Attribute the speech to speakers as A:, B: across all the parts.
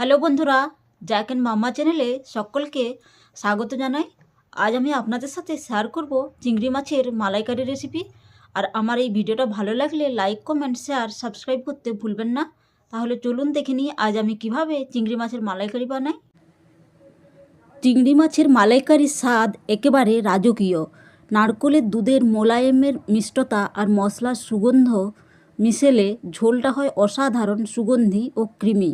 A: Hello বন্ধুরা and মাম্মা চ্যানেলে সকলকে স্বাগত জানাই। আজ আমি আপনাদের সাথে শেয়ার করব চিংড়ি মাছের মালাইকারি রেসিপি আর আমার এই ভিডিওটা ভালো লাগলে লাইক কমেন্ট শেয়ার সাবস্ক্রাইব করতে ভুলবেন না। তাহলে চলুন দেখে নিই আজ আমি কীভাবে চিংড়ি মাছের মালাইকারি বানাই। চিংড়ি মাছের মালাইকারির স্বাদ একেবারে রাজকীয়। নারকোলের দুধের মোলায়েমের মিষ্টতা আর মশলার সুগন্ধ মিশেলে ঝোলটা হয় অসাধারণ সুগন্ধি ও ক্রিমি।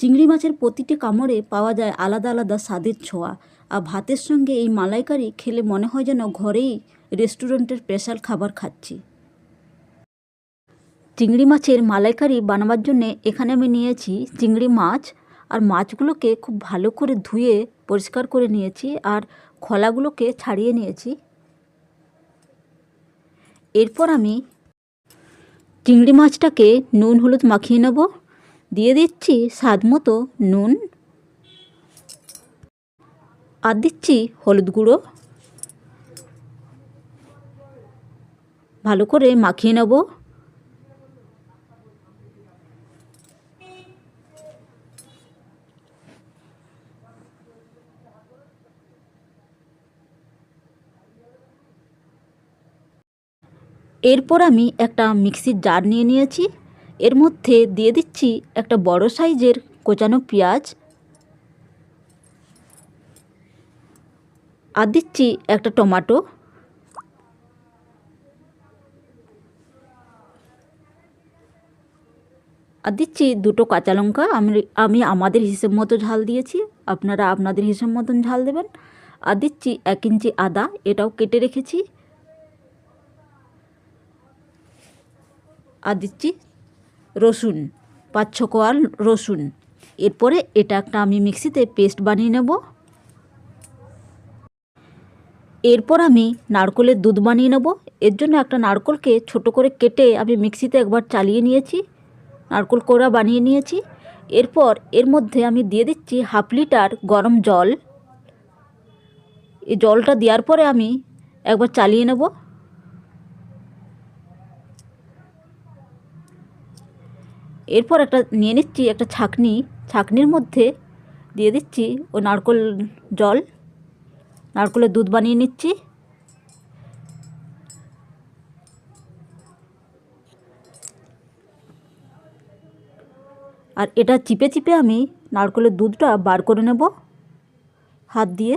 A: চিংড়ি মাছের প্রতিটি কামড়ে পাওয়া যায় আলাদা আলাদা স্বাদের ছোঁয়া। আর ভাতের সঙ্গে এই মালাইকারি খেলে মনে হয় যেন ঘরেই রেস্টুরেন্টের স্পেশাল খাবার খাচ্ছি। চিংড়ি মাছের মালাইকারি বানাবার জন্যে এখানে আমি নিয়েছি চিংড়ি মাছ। আর মাছগুলোকে খুব ভালো করে ধুয়ে পরিষ্কার করে নিয়েছি আর খোলাগুলোকে ছাড়িয়ে নিয়েছি। এরপর আমি চিংড়ি মাছটাকে নুন, হলুদ মাখিয়ে নেব। দিয়ে দিচ্ছি স্বাদ মতো নুন। আর দিচ্ছি হলুদ গুঁড়ো। ভালো করে মাখিয়ে নেব। এরপর আমি একটা মিক্সির জার নিয়ে নিয়েছি। এর মধ্যে দিয়ে দিচ্ছি একটা বড় সাইজের কোচানো পেঁয়াজ। আর দিচ্ছি একটা টমাটো। আর দিচ্ছি দুটো কাঁচা লঙ্কা। আমি আমি আমাদের হিসেব মতো ঝাল দিয়েছি। আপনারা আপনাদের হিসেব মতন ঝাল দেবেন। আর দিচ্ছি এক ইঞ্চি আদা, এটাও কেটে রেখেছি। আর দিচ্ছি রসুন, পাঁচ ছ কোয়াল রসুন। এরপরে এটা একটা আমি মিক্সিতে পেস্ট বানিয়ে নেব। এরপর আমি নারকলের দুধ বানিয়ে নেব। এর জন্য একটা নারকলকে ছোট করে কেটে আমি মিক্সিতে একবার চালিয়ে নিয়েছি, নারকল কোড়া বানিয়ে নিয়েছি। এরপর এর মধ্যে আমি দিয়ে দিচ্ছি হাফ লিটার গরম জল। এই জলটা দেওয়ার পরে আমি একবার চালিয়ে নেব। এরপর একটা নিয়ে নিচ্ছি একটা ছাকনি, ছাকনির মধ্যে দিয়ে দিচ্ছি ও নারকল জল। নারকলের দুধ বানিয়ে নিচ্ছি। আর এটা চিপে চিপে আমি নারকলের দুধটা বার করে নেব হাত দিয়ে।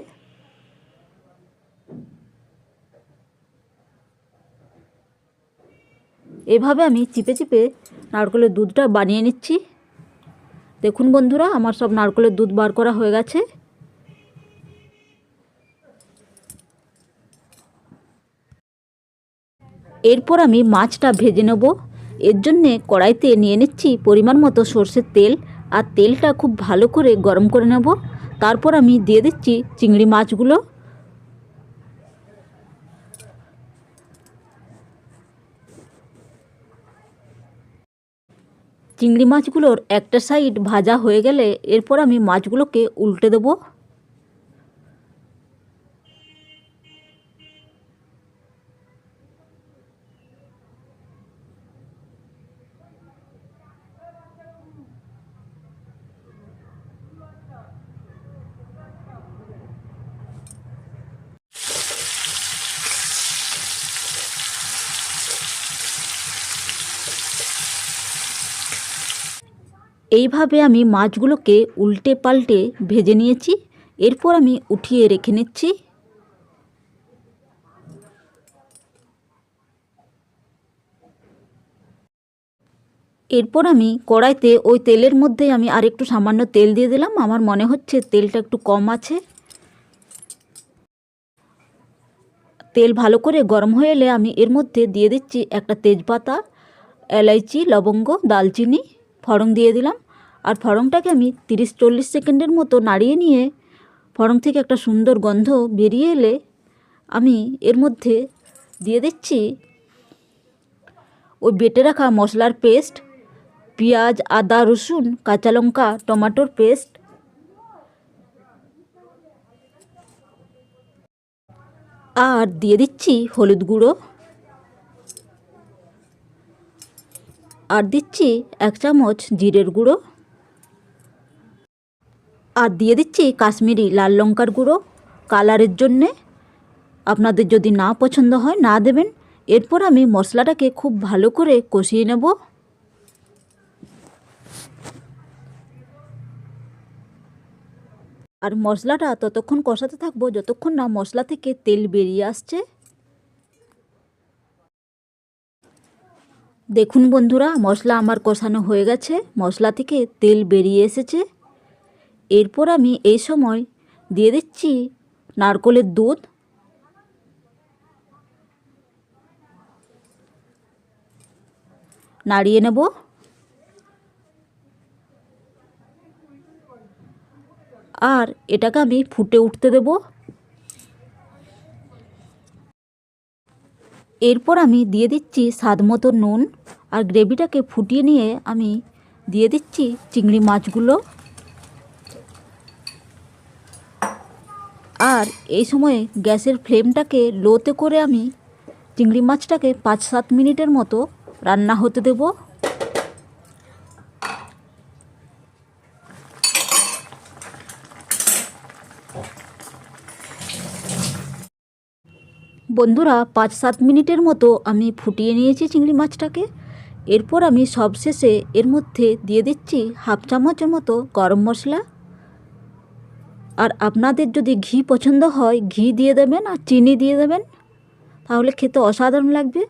A: এভাবে আমি চিপে চিপে নারকলের দুধটা বানিয়ে নিচ্ছি। দেখুন বন্ধুরা, আমার সব নারকলের দুধ বার করা হয়ে গেছে। এরপর আমি মাছটা ভেজে নেব। এর জন্যে কড়াইতে নিয়ে নিচ্ছি পরিমাণ মতো সর্ষের তেল আর তেলটা খুব ভালো করে গরম করে নেব। তারপর আমি দিয়ে দিচ্ছি চিংড়ি মাছগুলো। চিংড়ি মাছগুলোর একটা সাইড ভাজা হয়ে গেলে এরপর আমি মাছগুলোকে উল্টে দেবো। এইভাবে আমি মাছগুলোকে উল্টে পাল্টে ভেজে নিয়েছি। এরপর আমি উঠিয়ে রেখে নিচ্ছি। এরপর আমি কড়াইতে ওই তেলের মধ্যে আমি আর একটু সামান্য তেল দিয়ে দিলাম। আমার মনে হচ্ছে তেলটা একটু কম আছে। তেল ভালো করে গরম হয়ে এলে আমি এর মধ্যে দিয়ে দিচ্ছি একটা তেজপাতা, এলাইচি, লবঙ্গ, দালচিনি। ফড়ং দিয়ে দিলাম। আর ফড়ংটাকে আমি তিরিশ চল্লিশ সেকেন্ডের মতো নাড়িয়ে নিয়ে ফড়ং থেকে একটা সুন্দর গন্ধ বেরিয়ে এলে আমি এর মধ্যে দিয়ে দিচ্ছি ওই বেটে রাখা মশলার পেস্ট, পেঁয়াজ, আদা, রসুন, কাঁচা লঙ্কা, টমাটোর পেস্ট। আর দিয়ে দিচ্ছি হলুদ গুঁড়ো। আর দিচ্ছি এক চামচ জিরের গুঁড়ো। আর দিয়ে দিচ্ছি কাশ্মীরি লাল লঙ্কার গুঁড়ো কালারের জন্যে। আপনাদের যদি না পছন্দ হয়, না দেবেন। এরপর আমি মশলাটাকে খুব ভালো করে কষিয়ে নেব। আর মশলাটা ততক্ষণ কষাতে থাকব, যতক্ষণ না মশলা থেকে তেল বেরিয়ে আসছে। দেখুন বন্ধুরা, মশলা আমার কষানো হয়ে গেছে। মশলা থেকে তেল বেরিয়ে এসেছে। এরপর আমি এই সময় দিয়ে দিচ্ছি নারকলের দুধ। নাড়িয়ে নেব। আর এটাকে আমি ফুটে উঠতে দেব। এরপর আমি দিয়ে দিচ্ছি স্বাদ মতো নুন আর গ্রেভিটাকে ফুটিয়ে নিয়ে আমি দিয়ে দিচ্ছি চিংড়ি মাছগুলো। আর এই সময়ে গ্যাসের ফ্লেমটাকে লোতে করে আমি চিংড়ি মাছটাকে পাঁচ সাত মিনিটের মতো রান্না হতে দেব। বন্ধুরা পাঁচ সাত মিনিটের মতো আমি ফুটিয়ে নিয়েছি চিংড়ি মাছটাকে। এরপর আমি সবশেষে এর মধ্যে দিয়ে দিচ্ছি হাফ চামচের মতো গরম মশলা। আর আপনাদের যদি ঘি পছন্দ হয়, ঘি দিয়ে দেবেন আর চিনি দিয়ে দেবেন, তাহলে খেতে অসাধারণ লাগবে।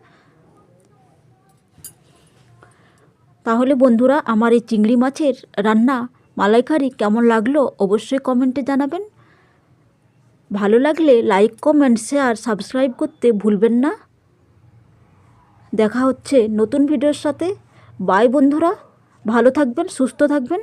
A: তাহলে বন্ধুরা, আমার এই চিংড়ি মাছের রান্না, মালাইকারি কেমন লাগল অবশ্যই কমেন্টে জানাবেন। ভালো লাগলে লাইক কমেন্ট শেয়ার সাবস্ক্রাইব করতে ভুলবেন না। দেখা হচ্ছে নতুন ভিডিওর সাথে। বাই বন্ধুরা। ভালো থাকবেন, সুস্থ থাকবেন।